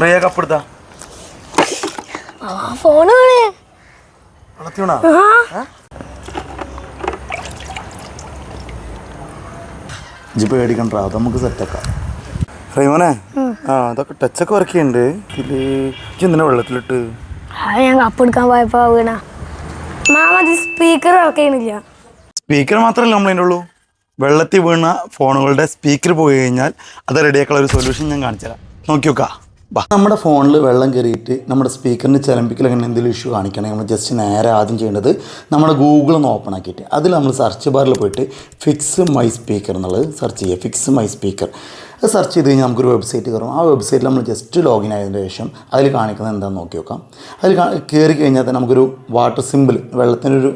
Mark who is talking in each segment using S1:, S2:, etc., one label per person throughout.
S1: Riya കപ്പെടുത്താ
S2: phone
S1: വളർത്തിയോണാ? ഇജ്ജ് പേടിക്കണ്ട അത് നമുക്ക് സെറ്റാക്കാം റൈമോനെ ആ അതൊക്കെ ടച്ചൊക്കെ വർക്ക് ചെയ്യുന്നുണ്ട് ഇതിൽ ഇജ്ജ് എന്തിനാ വെള്ളത്തിലിട്ട്?
S2: ഞാൻ കപ്പെടുക്കാൻ പോയപ്പോ വീണ. മാമ സ്പീക്കർ വർക്ക് ചെയ്യണില്ല.
S1: സ്പീക്കർ മാത്രമല്ല നമ്മളതിന്റെ ഉള്ളൂ? വെള്ളത്തിൽ വീണ ഫോണുകളുടെ സ്പീക്കർ പോയി കഴിഞ്ഞാൽ അത് റെഡിയാക്കാനുള്ള ഒരു സൊല്യൂഷൻ ഞാൻ കാണിച്ചു തരാം നോക്കി നോക്കാം നമ്മുടെ ഫോണിൽ വെള്ളം കയറിയിട്ട് നമ്മുടെ സ്പീക്കറിന് ചിലമ്പിക്കൽ അങ്ങനെ എന്തെങ്കിലും ഇഷ്യൂ കാണിക്കണമെങ്കിൽ നമ്മൾ ജസ്റ്റ് നേരെ ആദ്യം ചെയ്യേണ്ടത് നമ്മുടെ ഗൂഗിൾ ഒന്ന് ഓപ്പൺ ആക്കിയിട്ട്. അതിൽ നമ്മൾ സെർച്ച് ബാറിൽ പോയിട്ട് ഫിക്സ് മൈ സ്പീക്കർ എന്നുള്ളത് സെർച്ച് ചെയ്യുക. ഫിക്സ് മൈ സ്പീക്കർ അത് സെർച്ച് ചെയ്ത് കഴിഞ്ഞാൽ നമുക്കൊരു വെബ്സൈറ്റ് കയറും ആ വെബ്സൈറ്റിൽ നമ്മൾ ജസ്റ്റ് ലോഗിൻ ആയതിന് ശേഷം അതിൽ കാണിക്കുന്നത് എന്താണെന്ന് നോക്കി നോക്കാം. അതിൽ കയറി കഴിഞ്ഞാൽ തന്നെ നമുക്കൊരു വാട്ടർ സിമ്പിൾ വെള്ളത്തിനൊരു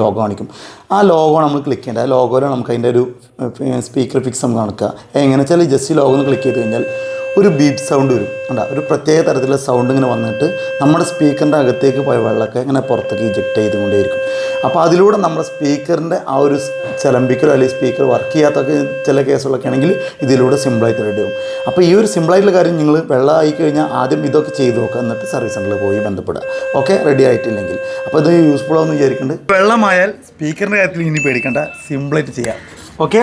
S1: ലോഗോ കാണിക്കും. ആ ലോഗോ നമ്മൾ ക്ലിക്ക് ചെയ്യേണ്ടത് ആ ലോഗോയിലാണ് നമുക്ക് അതിന്റെ ഒരു സ്പീക്കർ ഫിക്സ് നമുക്ക് കാണിക്കുക എങ്ങനെ വെച്ചാൽ ജസ്റ്റ് ലോഗോ ഒന്ന് ക്ലിക്ക് ചെയ്ത് കഴിഞ്ഞാൽ ഒരു ബീപ്പ് സൗണ്ട് വരും. കണ്ടോ ഒരു പ്രത്യേക തരത്തിലുള്ള സൗണ്ട് ഇങ്ങനെ വന്നിട്ട് നമ്മുടെ സ്പീക്കറിന്റെ അകത്തേക്ക് പോയ വെള്ളമൊക്കെ ഇങ്ങനെ പുറത്തേക്ക് ഇജക്റ്റ് ചെയ്തുകൊണ്ടേയിരിക്കും. അപ്പോൾ അതിലൂടെ നമ്മുടെ സ്പീക്കറിന്റെ ആ ഒരു ചിലമ്പിക്കലോ അല്ലെങ്കിൽ സ്പീക്കർ വർക്ക് ചെയ്യാത്തൊക്കെ ചില കേസുകളൊക്കെ ആണെങ്കിൽ ഇതിലൂടെ സിമ്പിളായിട്ട് റെഡി ആവും. അപ്പോൾ ഈ ഒരു സിമ്പിളായിട്ടുള്ള കാര്യം നിങ്ങൾ വെള്ളം ആയി കഴിഞ്ഞാൽ ആദ്യം ഇതൊക്കെ ചെയ്ത് നോക്കുക. എന്നിട്ട് സർവീസ് സെന്ററിൽ പോയി ബന്ധപ്പെടുക. ഓക്കെ? റെഡി ആയിട്ടില്ലെങ്കിൽ. അപ്പോൾ ഇത് യൂസ്ഫുൾ ആണെന്ന് വിചാരിക്കുന്നുണ്ട്. വെള്ളമായാൽ സ്പീക്കറിന്റെ കാര്യത്തിൽ ഇനി പേടിക്കേണ്ട. സിമ്പിളായിട്ട് ചെയ്യാം. ഓക്കെ?